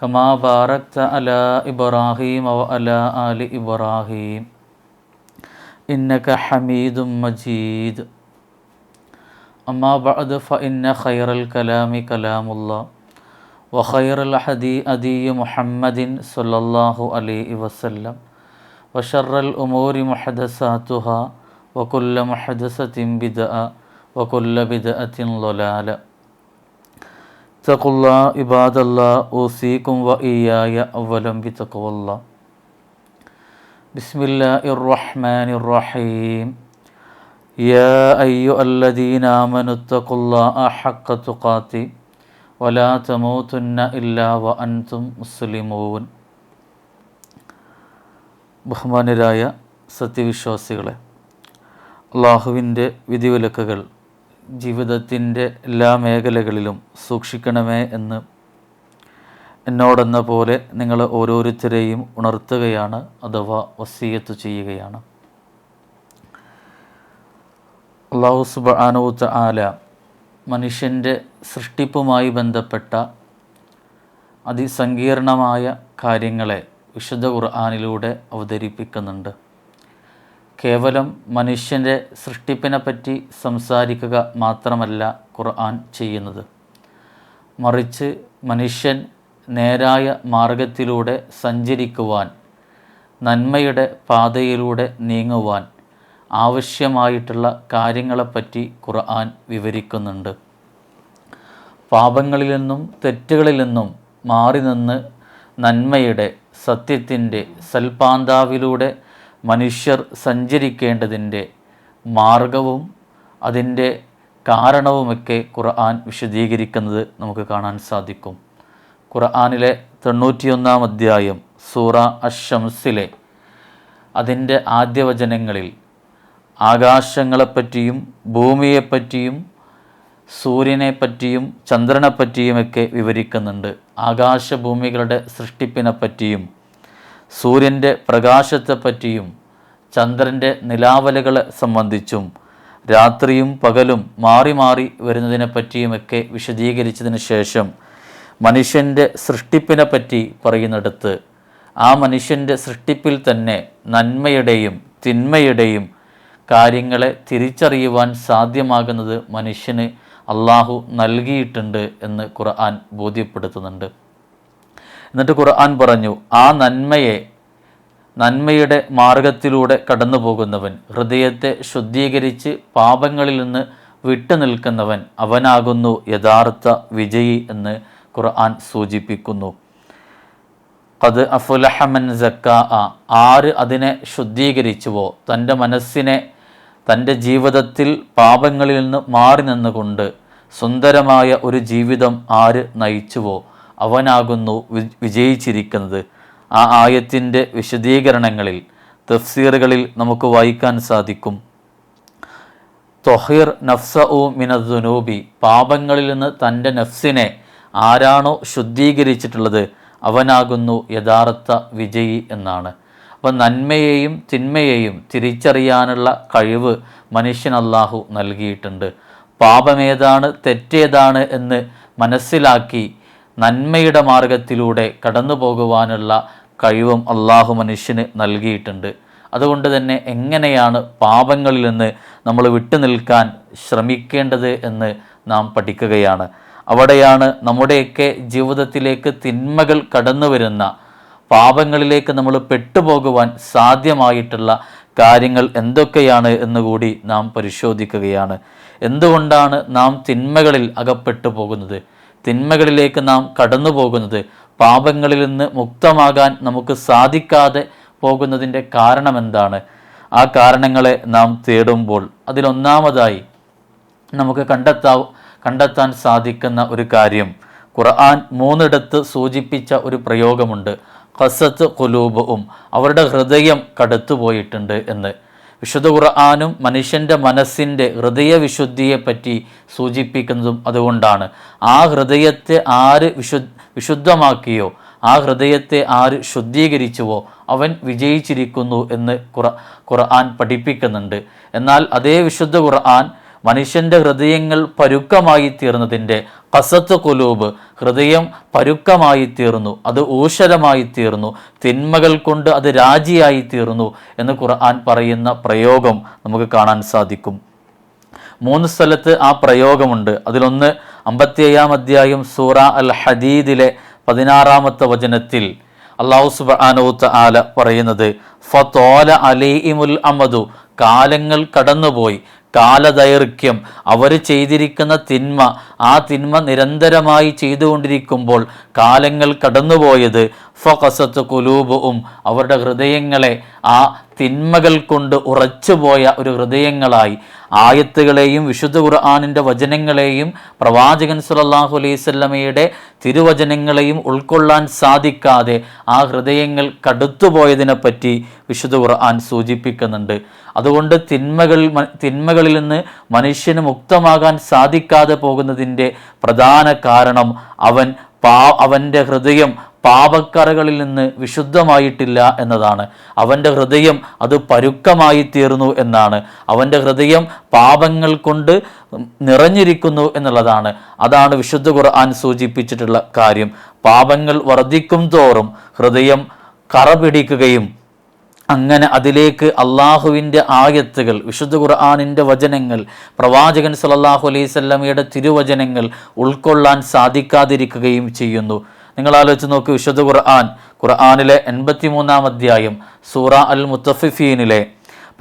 كما باركت على إبراهيم وعلى آل إبراهيم إنك حميد مجيد أما بعد فإن خير الكلام كلام الله وخير الحدي أدي محمد صلى الله عليه وسلم وشر الأمور محدثاتها وكل محدثة بدعة وكل بدعة ضلالة اتقوا الله عباد الله أوصيكم وإياي أولا بتقوى الله بسم الله الرحمن الرحيم يا أيها الذين آمنوا اتقوا الله حق تقاته ولا تموتن إلا وأنتم مسلمون ബഹുമാനരായ സത്യവിശ്വാസികളെ അള്ളാഹുവിൻ്റെ വിധിവിലക്കുകൾ ജീവിതത്തിന്റെ എല്ലാ മേഖലകളിലും സൂക്ഷിക്കണമേ എന്ന് എന്നോടെന്ന പോലെ നിങ്ങൾ ഓരോരുത്തരെയും ഉണർത്തുകയാണ് അഥവാ വസീയത്ത് ചെയ്യുകയാണ്. അള്ളാഹു സുബാനൂത്ത് ആല മനുഷ്യന്റെ സൃഷ്ടിപ്പുമായി ബന്ധപ്പെട്ട അതിസങ്കീർണമായ കാര്യങ്ങളെ വിശുദ്ധ ഖുർആാനിലൂടെ അവതരിപ്പിക്കുന്നുണ്ട്. കേവലം മനുഷ്യന്റെ സൃഷ്ടിപ്പിനെപ്പറ്റി സംസാരിക്കുക മാത്രമല്ല ഖുർആൻ ചെയ്യുന്നത്. മറിച്ച് മനുഷ്യൻ നേരായ മാർഗത്തിലൂടെ സഞ്ചരിക്കുവാൻ നന്മയുടെ പാതയിലൂടെ നീങ്ങുവാൻ ആവശ്യമായിട്ടുള്ള കാര്യങ്ങളെപ്പറ്റി ഖുർആൻ വിവരിക്കുന്നുണ്ട്. പാപങ്ങളിൽ നിന്നും തെറ്റുകളിൽ നിന്നും മാറി നിന്ന് നന്മയുടെ സത്യത്തിന്റെ സൽപാന്താവിലൂടെ മനുഷ്യർ സഞ്ചരിക്കേണ്ടതിന്റെ മാർഗവും അതിന്റെ കാരണവുമൊക്കെ ഖുർആൻ വിശദീകരിക്കുന്നത് നമുക്ക് കാണാൻ സാധിക്കും. ഖുർആാനിലെ തൊണ്ണൂറ്റിയൊന്നാം അധ്യായം സൂറ അഷംസിലെ അതിന്റെ ആദ്യവചനങ്ങളിൽ ആകാശങ്ങളെപ്പറ്റിയും ഭൂമിയെപ്പറ്റിയും സൂര്യനെപ്പറ്റിയും ചന്ദ്രനെപ്പറ്റിയുമൊക്കെ വിവരിക്കുന്നുണ്ട്. ആകാശഭൂമികളുടെ സൃഷ്ടിപ്പിനെപ്പറ്റിയും സൂര്യന്റെ പ്രകാശത്തെപ്പറ്റിയും ചന്ദ്രന്റെ നിലാവലകളെ സംബന്ധിച്ചും രാത്രിയും പകലും മാറി മാറി വരുന്നതിനെപ്പറ്റിയുമൊക്കെ വിശദീകരിച്ചതിന് ശേഷം മനുഷ്യന്റെ സൃഷ്ടിപ്പിനെ പറ്റി പറയുന്നിടത്ത് ആ മനുഷ്യന്റെ സൃഷ്ടിപ്പിൽ തന്നെ നന്മയുടെയും തിന്മയുടെയും കാര്യങ്ങളെ തിരിച്ചറിയുവാൻ സാധ്യമാകുന്നത് മനുഷ്യന് അള്ളാഹു നൽകിയിട്ടുണ്ട് എന്ന് ഖുർആൻ ബോധ്യപ്പെടുത്തുന്നുണ്ട്. എന്നിട്ട് ഖുർആൻ പറഞ്ഞു ആ നന്മയെ നന്മയുടെ മാർഗത്തിലൂടെ കടന്നു പോകുന്നവൻ ഹൃദയത്തെ ശുദ്ധീകരിച്ച് പാപങ്ങളിൽ നിന്ന് വിട്ടു നിൽക്കുന്നവൻ അവനാകുന്നു യഥാർത്ഥ വിജയി എന്ന് ഖുർആൻ സൂചിപ്പിക്കുന്നു. അത് അഫുലഹമൻ സക്ക ആര് അതിനെ ശുദ്ധീകരിച്ചുവോ തന്റെ മനസ്സിനെ തന്റെ ജീവിതത്തിൽ പാപങ്ങളിൽ നിന്ന് മാറി നിന്നുകൊണ്ട് സുന്ദരമായ ഒരു ജീവിതം ആര് നയിച്ചുവോ അവനാകുന്നു വിജയിച്ചിരിക്കുന്നത്. ആ ആയത്തിന്റെ വിശദീകരണങ്ങളിൽ തഫ്സീറുകളിൽ നമുക്ക് വായിക്കാൻ സാധിക്കും. തൊഹീർ നഫ്സ ഉ മിനദ്നൂബി പാപങ്ങളിൽ നിന്ന് തന്റെ നഫ്സിനെ ആരാണോ ശുദ്ധീകരിച്ചിട്ടുള്ളത് അവനാകുന്നു യഥാർത്ഥ വിജയി എന്നാണ്. അപ്പം നന്മയെയും തിന്മയെയും തിരിച്ചറിയാനുള്ള കഴിവ് മനുഷ്യൻ അള്ളാഹു നൽകിയിട്ടുണ്ട്. പാപമേതാണ് തെറ്റേതാണ് എന്ന് മനസ്സിലാക്കി നന്മയുടെ മാർഗത്തിലൂടെ കടന്നു പോകുവാനുള്ള കഴിവും അള്ളാഹു മനുഷ്യന് നൽകിയിട്ടുണ്ട്. അതുകൊണ്ട് തന്നെ എങ്ങനെയാണ് പാപങ്ങളിൽ നിന്ന് നമ്മൾ വിട്ടുനിൽക്കാൻ ശ്രമിക്കേണ്ടത് എന്ന് നാം പഠിക്കുകയാണ്. അവിടെയാണ് നമ്മുടെയൊക്കെ ജീവിതത്തിലേക്ക് തിന്മകൾ കടന്നു വരുന്ന പാപങ്ങളിലേക്ക് നമ്മൾ പെട്ടുപോകുവാൻ സാധ്യമായിട്ടുള്ള കാര്യങ്ങൾ എന്തൊക്കെയാണ് എന്നുകൂടി നാം പരിശോധിക്കുകയാണ്. എന്തുകൊണ്ടാണ് നാം തിന്മകളിൽ അകപ്പെട്ടു പോകുന്നത്? തിന്മകളിലേക്ക് നാം കടന്നു പോകുന്നത് പാപങ്ങളിൽ നിന്ന് മുക്തമാകാൻ നമുക്ക് സാധിക്കാതെ പോകുന്നതിന്റെ കാരണം എന്താണ് ആ കാരണങ്ങളെ നാം തേടുമ്പോൾ അതിലൊന്നാമതായി നമുക്ക് കണ്ടെത്താ കണ്ടെത്താൻ സാധിക്കുന്ന ഒരു കാര്യം. ഖുർആൻ മൂന്നിടത്ത് സൂചിപ്പിച്ച ഒരു പ്രയോഗമുണ്ട്. ഖസത്ത് കുലൂബും അവരുടെ ഹൃദയം കടുത്തുപോയിട്ടുണ്ട് എന്ന്. വിശുദ്ധ ഖുർആാനും മനുഷ്യന്റെ മനസ്സിന്റെ ഹൃദയവിശുദ്ധിയെപ്പറ്റി സൂചിപ്പിക്കുന്നതും അതുകൊണ്ടാണ്. ആ ഹൃദയത്തെ ആര് വിശു വിശുദ്ധമാക്കിയോ ആ ഹൃദയത്തെ ആര് ശുദ്ധീകരിച്ചുവോ അവൻ വിജയിച്ചിരിക്കുന്നു എന്ന് ഖുർ ഖുർആൻ പഠിപ്പിക്കുന്നുണ്ട്. എന്നാൽ അതേ വിശുദ്ധ ഖുർആൻ മനുഷ്യന്റെ ഹൃദയങ്ങൾ പരുക്കമായി തീർന്നതിന്റെ കസത്ത് കുലൂബ് ഹൃദയം പരുക്കമായി തീർന്നു അത് ഊഷരമായി തീർന്നു തിന്മകൾ കൊണ്ട് അത് രാജിയായി തീർന്നു എന്ന് ഖുർആൻ പറയുന്ന പ്രയോഗം നമുക്ക് കാണാൻ സാധിക്കും. മൂന്ന് സ്ഥലത്ത് ആ പ്രയോഗമുണ്ട്. അതിലൊന്ന് അമ്പത്തിയേഴാം അധ്യായം സൂറ അൽ ഹദീദിലെ പതിനാറാമത്തെ വചനത്തിൽ അള്ളാഹു സുബാനോത്ത് ആല പറയുന്നത് ഫത്തോല അലീമുൽ അമദു കാലങ്ങൾ കടന്നുപോയി കാലദൈർഘ്യം. അവർ ചെയ്തിരിക്കുന്ന തിന്മ ആ തിന്മ നിരന്തരമായി ചെയ്തുകൊണ്ടിരിക്കുമ്പോൾ കാലങ്ങൾ കടന്നുപോയത് ഫസത്ത് കുലൂബും അവരുടെ ഹൃദയങ്ങളെ ആ തിന്മകൾ കൊണ്ട് ഉറച്ചുപോയ ഒരു ഹൃദയങ്ങളായി. ആയത്തുകളെയും വിശുദ്ധ ഖുർആാനിന്റെ വചനങ്ങളെയും പ്രവാചകൻ സുലല്ലാഹു അലൈവല്ലമയുടെ തിരുവചനങ്ങളെയും ഉൾക്കൊള്ളാൻ സാധിക്കാതെ ആ ഹൃദയങ്ങൾ കടുത്തുപോയതിനെപ്പറ്റി വിശുദ്ധ ഖുർആൻ സൂചിപ്പിക്കുന്നുണ്ട്. അതുകൊണ്ട് തിന്മകൾ തിന്മകളിൽ നിന്ന് മനുഷ്യന് മുക്തമാകാൻ സാധിക്കാതെ പോകുന്നതിന്റെ പ്രധാന കാരണം അവൻ പാ അവന്റെ ഹൃദയം പാപക്കറകളിൽ നിന്ന് വിശുദ്ധമായിട്ടില്ല എന്നതാണ്. അവന്റെ ഹൃദയം അത് പരുക്കമായി തീർന്നു എന്നാണ്. അവന്റെ ഹൃദയം പാപങ്ങൾ കൊണ്ട് നിറഞ്ഞിരിക്കുന്നു എന്നുള്ളതാണ്. അതാണ് വിശുദ്ധ ഖുർആൻ സൂചിപ്പിച്ചിട്ടുള്ള കാര്യം. പാപങ്ങൾ വർദ്ധിക്കും തോറും ഹൃദയം കറ പിടിക്കുകയും അങ്ങനെ അതിലേക്ക് അള്ളാഹുവിന്റെ ആയത്തുകൾ വിശുദ്ധ ഖുർആാനിന്റെ വചനങ്ങൾ പ്രവാചകൻ സലല്ലാഹു അലൈഹി സ്വല്ലമയുടെ തിരുവചനങ്ങൾ ഉൾക്കൊള്ളാൻ സാധിക്കാതിരിക്കുകയും ചെയ്യുന്നു. നിങ്ങൾ ആലോചിച്ച് നോക്കി വിശുദ്ധ ഖുർആൻ ഖുർആാനിലെ എൺപത്തി മൂന്നാം അധ്യായം സൂറ അൽ മുത്തഫിഫീനിലെ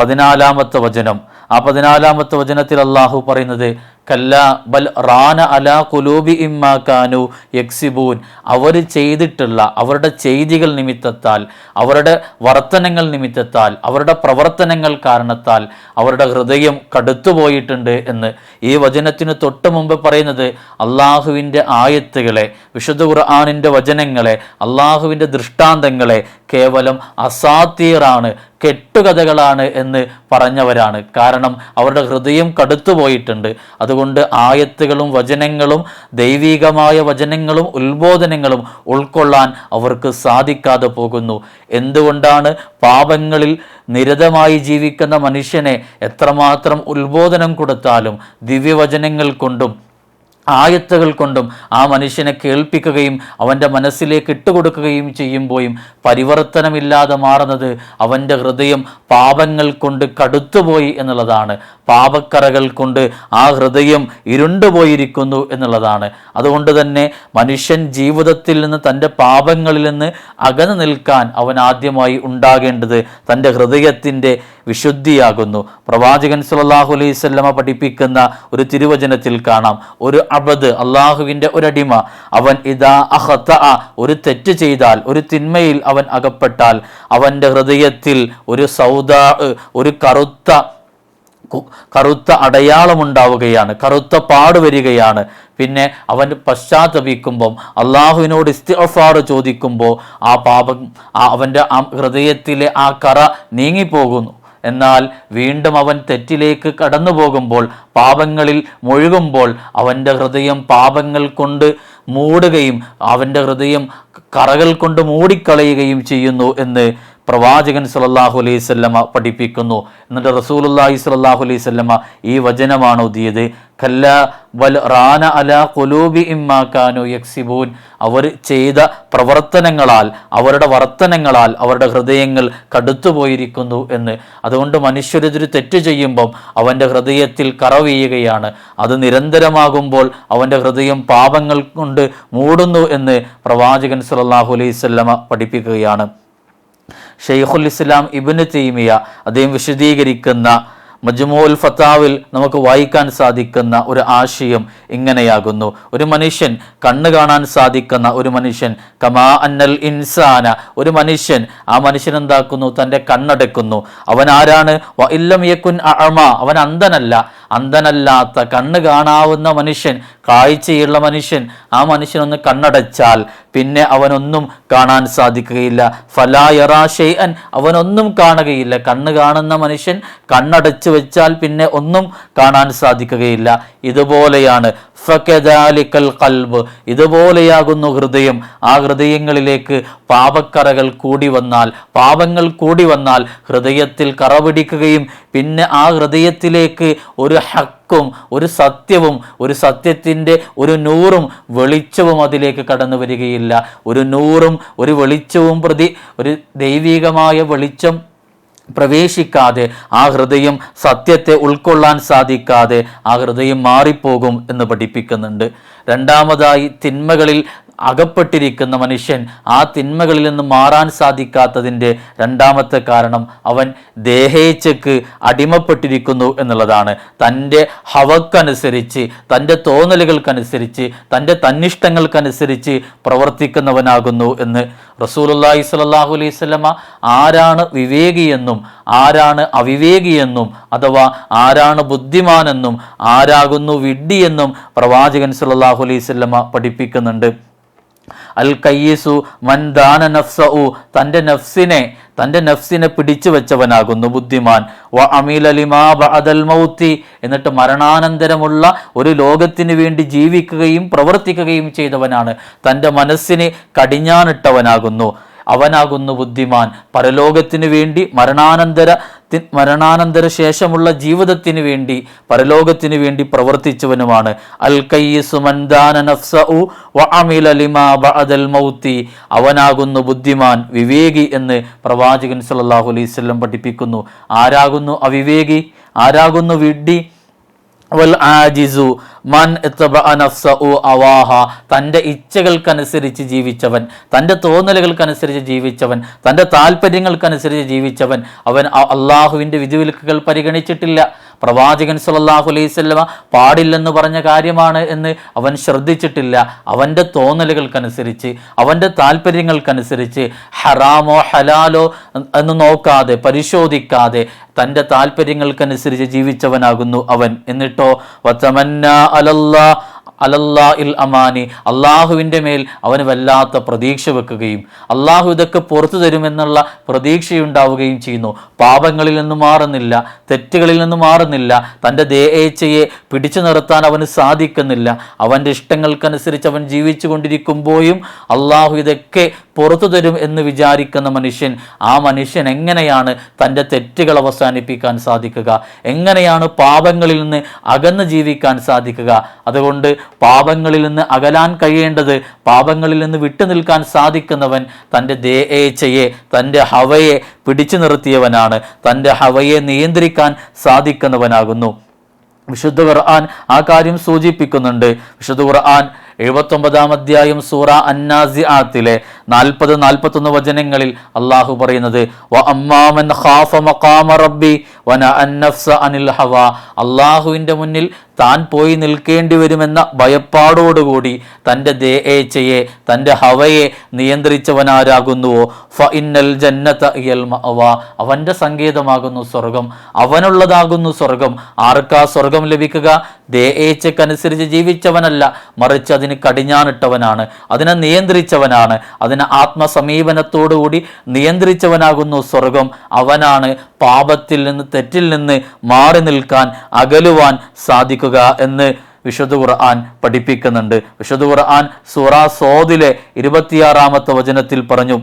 പതിനാലാമത്തെ വചനം. ആ പതിനാലാമത്തെ വചനത്തിൽ അള്ളാഹു പറയുന്നത് കല്ല ബൽ റാന അലാ കുലൂബി ഇമ്മാക്കാനു യക്സിബൂൻ. അവർ ചെയ്തിട്ടുള്ള അവരുടെ ചെയ്തികൾ നിമിത്തത്താൽ അവരുടെ വർത്തനങ്ങൾ നിമിത്തത്താൽ അവരുടെ പ്രവർത്തനങ്ങൾ കാരണത്താൽ അവരുടെ ഹൃദയം കടുത്തുപോയിട്ടുണ്ട് എന്ന് ഈ വചനത്തിന് തൊട്ട് മുമ്പ് പറയുന്നത് അള്ളാഹുവിന്റെ ആയത്തുകളെ വിശുദ്ധ ഖുർആാനിന്റെ വചനങ്ങളെ അള്ളാഹുവിന്റെ ദൃഷ്ടാന്തങ്ങളെ കേവലം അസാത്തീറാണ് കെട്ടുകഥകളാണ് എന്ന് പറഞ്ഞവരാണ്. കാരണം അവരുടെ ഹൃദയം കടുത്തുപോയിട്ടുണ്ട്. അതുകൊണ്ട് ആയത്തുകളും വചനങ്ങളും ദൈവികമായ വചനങ്ങളും ഉത്ബോധനങ്ങളും ഉൾക്കൊള്ളാൻ അവർക്ക് സാധിക്കാതെ പോകുന്നു. എന്തുകൊണ്ടാണ് പാപങ്ങളിൽ നിരതമായി ജീവിക്കുന്ന മനുഷ്യനെ എത്രമാത്രം ഉത്ബോധനം കൊടുത്താലും ദിവ്യവചനങ്ങൾ കൊണ്ടും ആയത്തുകൾ കൊണ്ടും ആ മനുഷ്യനെ കേൾപ്പിക്കുകയും അവന്റെ മനസ്സിലേക്ക് ഇട്ടുകൊടുക്കുകയും ചെയ്യുമ്പോഴും പരിവർത്തനമില്ലാതെ മാറുന്നത് അവന്റെ ഹൃദയം പാപങ്ങൾ കൊണ്ട് കടുത്തുപോയി എന്നുള്ളതാണ്. പാപക്കറകൾ കൊണ്ട് ആ ഹൃദയം ഇരുണ്ടുപോയിരിക്കുന്നു എന്നുള്ളതാണ്. അതുകൊണ്ട് തന്നെ മനുഷ്യൻ ജീവിതത്തിൽ നിന്ന് തന്റെ പാപങ്ങളിൽ നിന്ന് അകന്നു നിൽക്കാൻ അവൻ ആദ്യമായി ഉണ്ടാകേണ്ടത് തന്റെ ഹൃദയത്തിന്റെ വിശുദ്ധിയാകുന്നു. പ്രവാചകൻ സുലല്ലാഹു അലൈഹി സ്വല്ലമ പഠിപ്പിക്കുന്ന ഒരു തിരുവചനത്തിൽ കാണാം. ഒരു അബദ് അള്ളാഹുവിന്റെ ഒരടിമ. അവൻ ഇതാ അഹത്ത ഒരു തെറ്റ് ചെയ്താൽ ഒരു തിന്മയിൽ അവൻ അകപ്പെട്ടാൽ അവന്റെ ഹൃദയത്തിൽ ഒരു സൗദാ ഒരു കറുത്ത കറുത്ത അടയാളമുണ്ടാവുകയാണ് കറുത്ത പാട് വരികയാണ്. പിന്നെ അവൻ പശ്ചാത്തപിക്കുമ്പം അള്ളാഹുവിനോട് ഇസ്തിഫാറ് ചോദിക്കുമ്പോൾ ആ പാപം അവന്റെ ആ ഹൃദയത്തിലെ ആ കറ നീങ്ങിപ്പോകുന്നു. എന്നാൽ വീണ്ടും അവൻ തെറ്റിലേക്ക് കടന്നു പോകുമ്പോൾ പാപങ്ങളിൽ മുഴുകുമ്പോൾ അവന്റെ ഹൃദയം പാപങ്ങൾ കൊണ്ട് മൂടുകയും അവന്റെ ഹൃദയം കറകൾ കൊണ്ട് മൂടിക്കളയുകയും ചെയ്യുന്നു എന്ന് പ്രവാചകൻ സല്ലല്ലാഹു അലൈഹി സ്വല്ലമ പഠിപ്പിക്കുന്നു. എന്നിട്ട് റസൂലുള്ളാഹി സ്വല്ലല്ലാഹു അലൈഹി സ്വല്ലമ ഈ വചനമാണ് ഒതിയത് കല്ല വൽ റാന അല കൊലൂബി ഇമ്മാക്കാനു യക്സിബൂൻ. അവർ ചെയ്ത പ്രവർത്തനങ്ങളാൽ അവരുടെ വർത്തനങ്ങളാൽ അവരുടെ ഹൃദയങ്ങൾ കടുത്തുപോയിരിക്കുന്നു എന്ന്. അതുകൊണ്ട് മനുഷ്യരൊരു തെറ്റ് ചെയ്യുമ്പം അവന്റെ ഹൃദയത്തിൽ കറവീയുകയാണ് അത് നിരന്തരമാകുമ്പോൾ അവന്റെ ഹൃദയം പാപങ്ങൾ കൊണ്ട് മൂടുന്നു എന്ന് പ്രവാചകൻ സല്ലല്ലാഹു അലൈഹി സ്വല്ലമ പഠിപ്പിക്കുകയാണ്. ഷെയ്ഖുൽ ഇസ്ലാം ഇബ്നു തൈമിയ അദ്ദേഹം വിശദീകരിക്കുന്ന മജ്മുൽ ഫത്താവിൽ നമുക്ക് വായിക്കാൻ സാധിക്കുന്ന ഒരു ആശയം ഇങ്ങനെയാകുന്നു. ഒരു മനുഷ്യൻ കണ്ണ് കാണാൻ സാധിക്കുന്ന ഒരു മനുഷ്യൻ കമാ അന്നൽ ഇൻസാന ഒരു മനുഷ്യൻ ആ മനുഷ്യൻ എന്താക്കുന്നു? തന്റെ കണ്ണടക്കുന്നു. അവൻ ആരാണ്? ഇല്ലമിയക്കുൻ ഇല്ലം യക്കുൻ അഅമ. അവൻ അന്ധനല്ല. അന്ധനല്ലാത്ത കണ്ണ് കാണാവുന്ന മനുഷ്യൻ കാഴ്ചയുള്ള മനുഷ്യൻ ആ മനുഷ്യനൊന്ന് കണ്ണടച്ചാൽ പിന്നെ അവനൊന്നും കാണാൻ സാധിക്കുകയില്ല. ഫലായറാ ഷെയ്അൻ അവനൊന്നും കാണുകയില്ല. കണ്ണ് കാണുന്ന മനുഷ്യൻ കണ്ണടച്ചു വെച്ചാൽ പിന്നെ ഒന്നും കാണാൻ സാധിക്കുകയില്ല. ഇതുപോലെയാണ്. ഫകദാലിക്കൽ കൽബ് ഇതുപോലെയാകുന്നു ഹൃദയം. ആ ഹൃദയങ്ങളിലേക്ക് പാപക്കറകൾ കൂടി വന്നാൽ പാപങ്ങൾ കൂടി വന്നാൽ ഹൃദയത്തിൽ കറ പിടിക്കുകയും പിന്നെ ആ ഹൃദയത്തിലേക്ക് ഒരു ഹക്കും ഒരു സത്യവും ഒരു സത്യത്തിന്റെ ഒരു നൂറും വെളിച്ചവും അതിലേക്ക് കടന്നു വരികയില്ല. ഒരു നൂറും ഒരു വെളിച്ചവും പ്രതി ഒരു ദൈവികമായ വെളിച്ചം പ്രവേശിക്കാതെ ആ ഹൃദയം സത്യത്തെ ഉൾക്കൊള്ളാൻ സാധിക്കാതെ ആ ഹൃദയം മാറിപ്പോകും എന്ന് പഠിപ്പിക്കുന്നുണ്ട്. രണ്ടാമതായി തിന്മകളിൽ അകപ്പെട്ടിരിക്കുന്ന മനുഷ്യൻ ആ തിന്മകളിൽ നിന്ന് മാറാൻ സാധിക്കാത്തതിന്റെ രണ്ടാമത്തെ കാരണം അവൻ ദേഹേച്ഛക്ക് അടിമപ്പെട്ടിരിക്കുന്നു എന്നുള്ളതാണ്. തന്റെ ഹവക്കനുസരിച്ച് തന്റെ തോന്നലുകൾക്കനുസരിച്ച് തന്റെ തന്നിഷ്ടങ്ങൾക്കനുസരിച്ച് പ്രവർത്തിക്കുന്നവനാകുന്നു എന്ന് റസൂലുള്ളാഹി സ്വല്ലല്ലാഹു അലൈഹി വസല്ലമ ആരാണ് വിവേകിയെന്നും ആരാണ് അവിവേകിയെന്നും അഥവാ ആരാണ് ബുദ്ധിമാനെന്നും ആരാകുന്നു വിഡ്ഢിയെന്നും പ്രവാചകൻ സുല്ലാഹു അലൈഹി വസല്ലമ പഠിപ്പിക്കുന്നുണ്ട്. അൽ കയ്യസു മൻ ദാന നഫ്സഉ തന്റെ നഫ്സിനെ തന്റെ നഫ്സിനെ പിടിച്ചു വെച്ചവനാകുന്നു ബുദ്ധിമാൻ. വ അമീൽ അലിമാ ബഅദൽ മൗത്തി എന്നിട്ട് മരണാനന്തരമുള്ള ഒരു ലോകത്തിന് വേണ്ടി ജീവിക്കുകയും പ്രവർത്തിക്കുകയും ചെയ്തവനാണ്. തന്റെ മനസ്സിനെ കടിഞ്ഞാനിട്ടവനാകുന്നു അവനാകുന്നു ബുദ്ധിമാൻ. പരലോകത്തിനു വേണ്ടി മരണാനന്തര മരണാനന്തര ശേഷമുള്ള ജീവിതത്തിന് വേണ്ടി പരലോകത്തിന് വേണ്ടി പ്രവർത്തിച്ചവനുമാണ്. അൽ അവനാകുന്നു ബുദ്ധിമാൻ വിവേകി എന്ന് പ്രവാചകൻ സല്ലാഹു വസല്ലം പഠിപ്പിക്കുന്നു. ആരാകുന്നു അവിവേകി? ആരാകുന്നു വിഡ്ഢി? വൽ ആജിസു മൻ അവാഹ. തന്റെ ഇച്ഛകൾക്കനുസരിച്ച് ജീവിച്ചവൻ തന്റെ തോന്നലുകൾക്കനുസരിച്ച് ജീവിച്ചവൻ തന്റെ താല്പര്യങ്ങൾക്കനുസരിച്ച് ജീവിച്ചവൻ അവൻ അള്ളാഹുവിന്റെ വിധിവിലക്കുകൾ പരിഗണിച്ചിട്ടില്ല. പ്രവാചകൻ സല്ലല്ലാഹു അലൈഹി വസല്ലമ പാടില്ലെന്ന് പറഞ്ഞ കാര്യമാണ് എന്ന് അവൻ ശ്രദ്ധിച്ചിട്ടില്ല. അവന്റെ തോന്നലുകൾക്കനുസരിച്ച് അവന്റെ താല്പര്യങ്ങൾക്കനുസരിച്ച് ഹറാമോ ഹലാലോ എന്ന് നോക്കാതെ പരിശോധിക്കാതെ തന്റെ താല്പര്യങ്ങൾക്കനുസരിച്ച് ജീവിച്ചവനാകുന്നു അവൻ. എന്നിട്ടോ വത്തമന്ന അലല്ലാ അലല്ലാ ഇൽ അമാനി. അള്ളാഹുവിന്റെ മേൽ അവന് വല്ലാത്ത പ്രതീക്ഷ വെക്കുകയും അള്ളാഹു ഇതൊക്കെ പുറത്തു തരുമെന്നുള്ള പ്രതീക്ഷയുണ്ടാവുകയും ചെയ്യുന്നു. പാപങ്ങളിൽ നിന്ന് മാറുന്നില്ല തെറ്റുകളിൽ നിന്ന് മാറുന്നില്ല തന്റെ ദേഹേച്ഛയെ പിടിച്ചു നിർത്താൻ അവന് സാധിക്കുന്നില്ല. അവന്റെ ഇഷ്ടങ്ങൾക്കനുസരിച്ച് അവൻ ജീവിച്ചു കൊണ്ടിരിക്കുമ്പോഴും അള്ളാഹു ഇതൊക്കെ പുറത്തു തരും എന്ന് വിചാരിക്കുന്ന മനുഷ്യൻ ആ മനുഷ്യൻ എങ്ങനെയാണ് തന്റെ തെറ്റുകൾ അവസാനിപ്പിക്കാൻ സാധിക്കുക? എങ്ങനെയാണ് പാപങ്ങളിൽ നിന്ന് അകന്ന് ജീവിക്കാൻ സാധിക്കുക? അതുകൊണ്ട് പാപങ്ങളിൽ നിന്ന് അകലാൻ കഴിയേണ്ടത് പാപങ്ങളിൽ നിന്ന് വിട്ടു നിൽക്കാൻ സാധിക്കുന്നവൻ തന്റെ ദേഹേച്ഛയെ തന്റെ ഹവയെ പിടിച്ചു നിർത്തിയവനാണ്. തന്റെ ഹവയെ നിയന്ത്രിക്കാൻ സാധിക്കുന്നവനാകുന്നു. വിശുദ്ധ ഖുർആൻ ആ കാര്യം സൂചിപ്പിക്കുന്നുണ്ട്. വിശുദ്ധ ഖുർആൻ എഴുപത്തൊമ്പതാം അധ്യായം സൂറ അന്നാസിആത്തിലെ നാൽപ്പത് നാൽപ്പത്തൊന്ന് വചനങ്ങളിൽ അള്ളാഹു പറയുന്നത് അള്ളാഹുവിന്റെ മുന്നിൽ താൻ പോയി നിൽക്കേണ്ടി വരുമെന്ന ഭയപ്പാടോടുകൂടി തന്റെ ദേഹേച്ഛയെ തന്റെ ഹവയെ നിയന്ത്രിച്ചവനാരാകുന്നുവോ? ഫ ഇന്നൽ ജന്നത ഇയൽ മഅവ. അവന്റെ സങ്കേതമാകുന്നു സ്വർഗം അവനുള്ളതാകുന്നു സ്വർഗം. ആർക്കാ സ്വർഗം ലഭിക്കുക? ദേഹേച്ഛക്കനുസരിച്ച് ജീവിച്ചവനല്ല മറിച്ച് അതിന് കടിഞ്ഞാനിട്ടവനാണ് അതിനെ നിയന്ത്രിച്ചവനാണ് അതിനെ ആത്മസമീപനത്തോടുകൂടി നിയന്ത്രിച്ചവനാകുന്നു സ്വർഗം. അവനാണ് പാപത്തിൽ നിന്ന് തെറ്റിൽ നിന്ന് മാറി നിൽക്കാൻ അകലുവാൻ സാധിക്കുക എന്ന് വിശുദ്ധ ഖുർആൻ പഠിപ്പിക്കുന്നുണ്ട്. വിശുദ്ധ ഖുർആൻ സൂറ സോദിലെ ഇരുപത്തിയാറാമത്തെ വചനത്തിൽ പറഞ്ഞു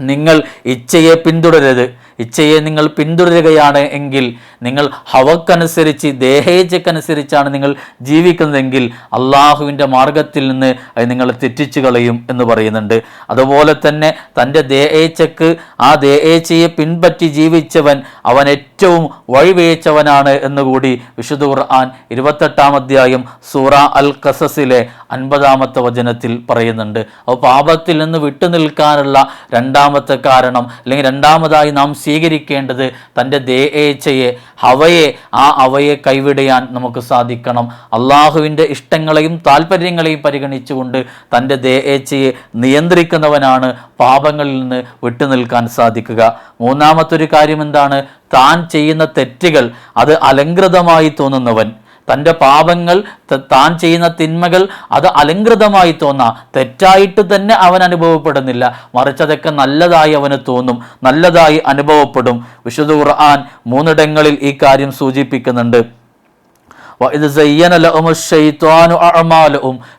നിങ്ങൾ ഇച്ഛയെ പിന്തുടരരുത്. ഇച്ഛയെ നിങ്ങൾ പിന്തുടരുകയാണ് എങ്കിൽ നിങ്ങൾ ഹവക്കനുസരിച്ച് ദേഹേജക്കനുസരിച്ചാണ് നിങ്ങൾ ജീവിക്കുന്നതെങ്കിൽ അള്ളാഹുവിന്റെ മാർഗത്തിൽ നിന്ന് അത് നിങ്ങൾ തെറ്റിച്ചു കളയും എന്ന് പറയുന്നുണ്ട്. അതുപോലെ തന്നെ തന്റെ ദേഹേച്ചക്ക് ആ ദേഹേച്ചയെ പിൻപറ്റി ജീവിച്ചവൻ അവൻ ഏറ്റവും വഴിവേച്ചവനാണ് എന്നുകൂടി വിശുദ്ധ ഖുർആൻ ഇരുപത്തെട്ടാം അധ്യായം സൂറ അൽ കസസിലെ അൻപതാമത്തെ വചനത്തിൽ പറയുന്നുണ്ട്. അപ്പോൾ പാപത്തിൽ നിന്ന് വിട്ടുനിൽക്കാനുള്ള രണ്ടാമത്തെ കാരണം അല്ലെങ്കിൽ രണ്ടാമതായി നാം സ്വീകരിക്കേണ്ടത് തന്റെ ദേഹേച്ഛയെ ഹവയെ ആ അവയെ കൈവിടയാൻ നമുക്ക് സാധിക്കണം. അള്ളാഹുവിന്റെ ഇഷ്ടങ്ങളെയും താല്പര്യങ്ങളെയും പരിഗണിച്ചുകൊണ്ട് തന്റെ ദേഹേച്ഛയെ നിയന്ത്രിക്കുന്നവനാണ് പാപങ്ങളിൽ നിന്ന് വിട്ടുനിൽക്കാൻ സാധിക്കുക. മൂന്നാമത്തൊരു കാര്യം എന്താണ്? താൻ ചെയ്യുന്ന തെറ്റുകൾ അത് അലങ്കൃതമായി തോന്നുന്നവൻ. തന്റെ പാപങ്ങൾ താൻ ചെയ്യുന്ന തിന്മകൾ അത് അലങ്കൃതമായി തോന്നാം. തെറ്റായിട്ട് തന്നെ അവൻ അനുഭവപ്പെടുന്നില്ല. മറിച്ചതൊക്കെ നല്ലതായി അവന് തോന്നും. നല്ലതായി അനുഭവപ്പെടും. വിശുദ്ധ ഖുർആൻ മൂന്നിടങ്ങളിൽ ഈ കാര്യം സൂചിപ്പിക്കുന്നുണ്ട്.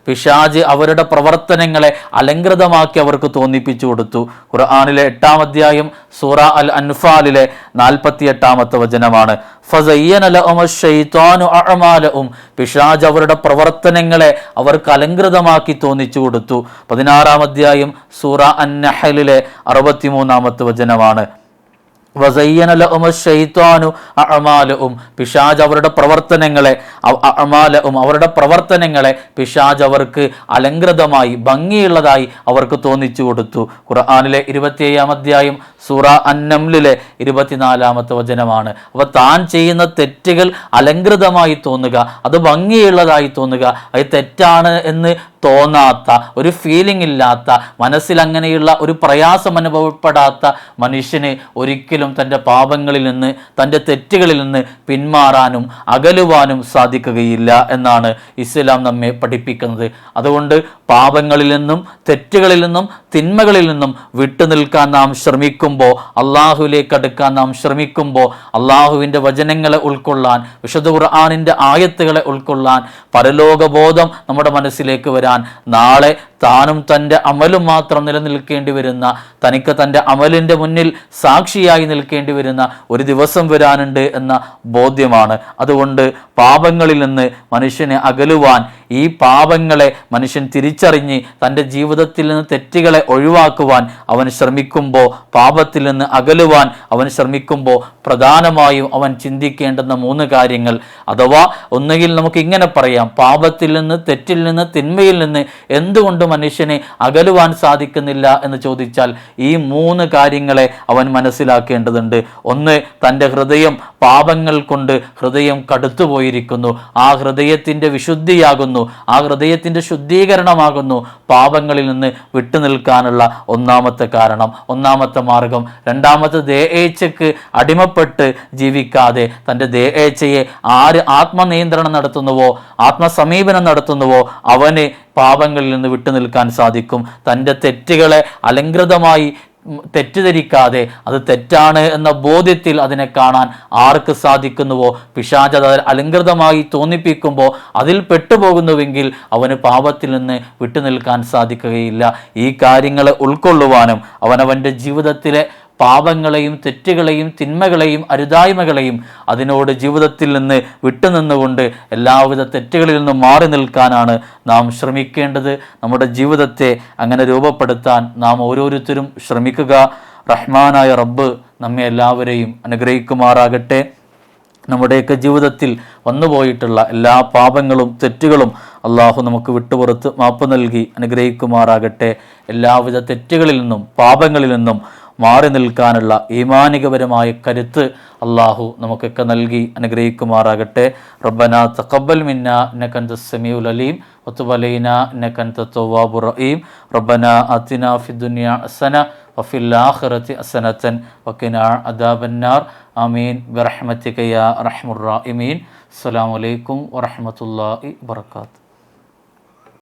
പിശാജ് അവരുടെ പ്രവർത്തനങ്ങളെ അലങ്കൃതമാക്കി അവർക്ക് തോന്നിപ്പിച്ചു കൊടുത്തു. ഖുർആാനിലെ എട്ടാം അധ്യായം സൂറ അൽ അൻഫാലിലെ നാൽപ്പത്തി എട്ടാമത്തെ വചനമാണ് പിശാജ് അവരുടെ പ്രവർത്തനങ്ങളെ അവർക്ക് അലങ്കൃതമാക്കി തോന്നിച്ചു കൊടുത്തു. പതിനാറാം അധ്യായം സൂറ അൻ നഹലിലെ അറുപത്തിമൂന്നാമത്തെ വചനമാണ്. വസയ്യന ലഹുമു ശൈത്വാനു അഅമാലഹും. പിശാജ് അവരുടെ പ്രവർത്തനങ്ങളെ അവ- അവരുടെ പ്രവർത്തനങ്ങളെ പിശാജ് അവർക്ക് അലങ്കൃതമായി ഭംഗിയുള്ളതായി അവർക്ക് തോന്നിച്ചു കൊടുത്തു. ഖുർആാനിലെ ഇരുപത്തിയേഴാം അധ്യായം സൂറ അന്നംലിലെ ഇരുപത്തിനാലാമത്തെ വചനമാണ്. അപ്പോൾ താൻ ചെയ്യുന്ന തെറ്റുകൾ അലങ്കൃതമായി തോന്നുക അത് ഭംഗിയുള്ളതായി തോന്നുക അത് തെറ്റാണ് എന്ന് തോന്നാത്ത ഒരു ഫീലിംഗ് ഇല്ലാത്ത മനസ്സിൽ അങ്ങനെയുള്ള ഒരു പ്രയാസം അനുഭവപ്പെടാത്ത മനുഷ്യന് ഒരിക്കലും തന്റെ പാപങ്ങളിൽ നിന്ന് തന്റെ തെറ്റുകളിൽ നിന്ന് പിന്മാറാനും അകലുവാനും സാധിക്കുകയില്ല എന്നാണ് ഇസ്ലാം നമ്മെ പഠിപ്പിക്കുന്നത്. അതുകൊണ്ട് പാപങ്ങളിൽ നിന്നും തെറ്റുകളിൽ നിന്നും തിന്മകളിൽ നിന്നും വിട്ടുനിൽക്കാൻ നാം ശ്രമിക്കുമ്പോൾ അള്ളാഹുവിലേക്ക് അടുക്കാൻ നാം ശ്രമിക്കുമ്പോൾ അള്ളാഹുവിന്റെ വചനങ്ങളെ ഉൾക്കൊള്ളാൻ വിശുദ്ധ ഖുർആാനിന്റെ ആയത്തുകളെ ഉൾക്കൊള്ളാൻ പരലോകബോധം നമ്മുടെ മനസ്സിലേക്ക് വരാൻ നാളെ താനും തന്റെ അമലും മാത്രം നിലനിൽക്കേണ്ടി വരുന്ന തനിക്ക് തന്റെ അമലിന്റെ മുന്നിൽ സാക്ഷിയായി നിൽക്കേണ്ടി വരുന്ന ഒരു ദിവസം വരാനുണ്ട് എന്ന ബോധ്യമാണ്. അതുകൊണ്ട് പാപങ്ങളിൽ നിന്ന് മനുഷ്യനെ അകലുവാൻ ഈ പാപങ്ങളെ മനുഷ്യൻ തിരിച്ചറിഞ്ഞ് തന്റെ ജീവിതത്തിൽ നിന്ന് തെറ്റുകളെ ഒഴിവാക്കുവാൻ അവൻ ശ്രമിക്കുമ്പോൾ പാപത്തിൽ നിന്ന് അകലുവാൻ അവൻ ശ്രമിക്കുമ്പോൾ പ്രധാനമായും അവൻ ചിന്തിക്കേണ്ടുന്ന മൂന്ന് കാര്യങ്ങൾ. അഥവാ ഒന്നുകിൽ നമുക്ക് ഇങ്ങനെ പറയാം പാപത്തിൽ നിന്ന് തെറ്റിൽ നിന്ന് തിന്മയിൽ നിന്ന് എന്തുകൊണ്ട് മനുഷ്യനെ അകലുവാൻ സാധിക്കുന്നില്ല എന്ന് ചോദിച്ചാൽ ഈ മൂന്ന് കാര്യങ്ങളെ അവൻ മനസ്സിലാക്കേണ്ടതുണ്ട്. ഒന്ന് തന്റെ ഹൃദയം പാപങ്ങൾ കൊണ്ട് ഹൃദയം കടുത്തുപോയിരിക്കുന്നു. ആ ഹൃദയത്തിന്റെ വിശുദ്ധിയാകുന്നു. ആ ഹൃദയത്തിന്റെ ശുദ്ധീകരണമാകുന്നു. പാപങ്ങളിൽ നിന്ന് വിട്ടുനിൽക്കാനുള്ള ഒന്നാമത്തെ കാരണം ഒന്നാമത്തെ മാർഗം. രണ്ടാമത്തെ ദേഹേച്ഛക്ക് അടിമപ്പെട്ട് ജീവിക്കാതെ തന്റെ ദേഹേച്ഛയെ ആര് ആത്മനിയന്ത്രണം നടത്തുന്നുവോ ആത്മസമീപനം നടത്തുന്നുവോ അവന് പാപങ്ങളിൽ നിന്ന് വിട്ടുനിൽക്കാൻ സാധിക്കും. തന്റെ തെറ്റുകളെ അലങ്കൃതമായി തെറ്റിദ്ധരിക്കാതെ അത് തെറ്റാണ് എന്ന ബോധ്യത്തിൽ അതിനെ കാണാൻ ആർക്ക് സാധിക്കുന്നുവോ? പിശാച് അത് അലങ്കൃതമായി തോന്നിപ്പിക്കുമ്പോൾ അതിൽ പെട്ടുപോകുന്നുവെങ്കിൽ അവന് പാപത്തിൽ നിന്ന് വിട്ടുനിൽക്കാൻ സാധിക്കുകയില്ല. ഈ കാര്യങ്ങളെ ഉൾക്കൊള്ളുവാനും അവനവന്റെ ജീവിതത്തിലെ പാപങ്ങളെയും തെറ്റുകളെയും തിന്മകളെയും അരുതായ്മകളെയും അതിനോട് ജീവിതത്തിൽ നിന്ന് വിട്ടുനിന്നുകൊണ്ട് എല്ലാവിധ തെറ്റുകളിൽ നിന്നും മാറി നിൽക്കാനാണ് നാം ശ്രമിക്കേണ്ടത്. നമ്മുടെ ജീവിതത്തെ അങ്ങനെ രൂപപ്പെടുത്താൻ നാം ഓരോരുത്തരും ശ്രമിക്കുക. റഹ്മാനായ റബ്ബ് നമ്മെ എല്ലാവരെയും അനുഗ്രഹിക്കുമാറാകട്ടെ. നമ്മുടെയൊക്കെ ജീവിതത്തിൽ വന്നുപോയിട്ടുള്ള എല്ലാ പാപങ്ങളും തെറ്റുകളും അള്ളാഹു നമുക്ക് വിട്ടുപുറത്ത് മാപ്പ് നൽകി അനുഗ്രഹിക്കുമാറാകട്ടെ. എല്ലാവിധ തെറ്റുകളിൽ നിന്നും പാപങ്ങളിൽ നിന്നും മാറി നിൽക്കാനുള്ള ഈമാനികപരമായ കരുത്ത് അള്ളാഹു നമുക്കൊക്കെ നൽകി അനുഗ്രഹിക്കുമാറാകട്ടെ. റബ്ബന തഖബ്ബൽ മിന്ന നഖന്ത സമീഉൽ അലീം അലൈനാ ഇന്നക തവ്വാബുർ റഹീം. റബ്ബന അതിന ഫിദുനിയ ഹസന വഫിൽ ആഖിറതി ഹസനതൻ വഖിനാ അദാബന്നാർ ബിറഹ്മതിക യാ അർഹമുർ റഹീമീൻ. അസ്സലാമു അലൈക്കും വറഹ്മത്തുള്ളാഹി വബറകാതുഹു.